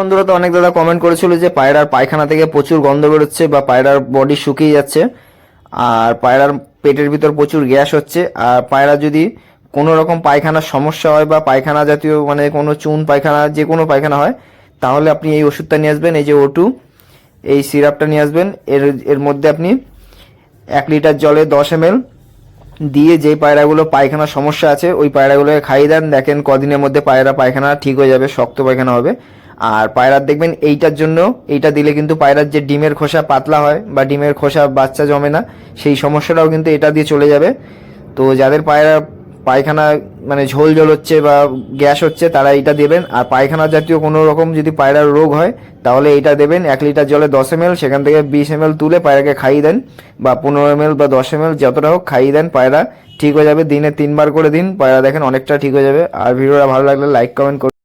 বন্ধুরা তো অনেক দাদা কমেন্ট করেছিল যে পায়রার পায়খানা থেকে প্রচুর গন্ধ বেরোচ্ছে বা পায়রার বডি শুকিয়ে যাচ্ছে, আর পায়রার পেটের ভিতর প্রচুর গ্যাস হচ্ছে, আর পায়রা যদি কোনো রকম পায়খানার সমস্যা হয় বা পায়খানা জাতীয় মানে কোনো চুন পায়খানা, যে কোনো পায়খানা হয়, তাহলে আপনি এই ওষুধটা নিয়ে আসবেন, এই যে ওটু এই সিরাপটা নিয়ে আসবেন। এর এর মধ্যে আপনি এক লিটার জলে দশ এম দিয়ে যে পায়রাগুলো পায়খানার সমস্যা আছে, ওই পায়রাগুলোকে খাইয়ে দেন। দেখেন কদিনের মধ্যে পায়রা পায়খানা ঠিক হয়ে যাবে, শক্ত পায়খানা হবে। আর পায়রার দেখবেন এইটার জন্য, এইটা দিলে কিন্তু পায়রার যে ডিমের খোসা পাতলা হয় বা ডিমের খোসা বাচ্চা জমে না, সেই সমস্যাটাও কিন্তু এটা দিয়ে চলে যাবে। তো যাদের পায়রা পায়খানা মানে ঝোল ঝোল হচ্ছে বা গ্যাস হচ্ছে, তারা এইটা দেবেন। আর পায়খানা জাতীয় কোনো রকম যদি পায়রার রোগ হয়, তাহলে এইটা দেবেন এক লিটার জলে দশ এম সেখান থেকে বিশ এম তুলে পায়রাকে খাইয়ে দেন বা পনেরো এম বা দশ এম যতটা হোক খাইয়ে দেন পায়রা। ঠিক হয়ে যাবে, দিনে তিনবার করে দিন, পায়রা দেখেন অনেকটা ঠিক হয়ে যাবে। আর ভিডিওটা ভালো লাগলে লাইক কমেন্ট করুন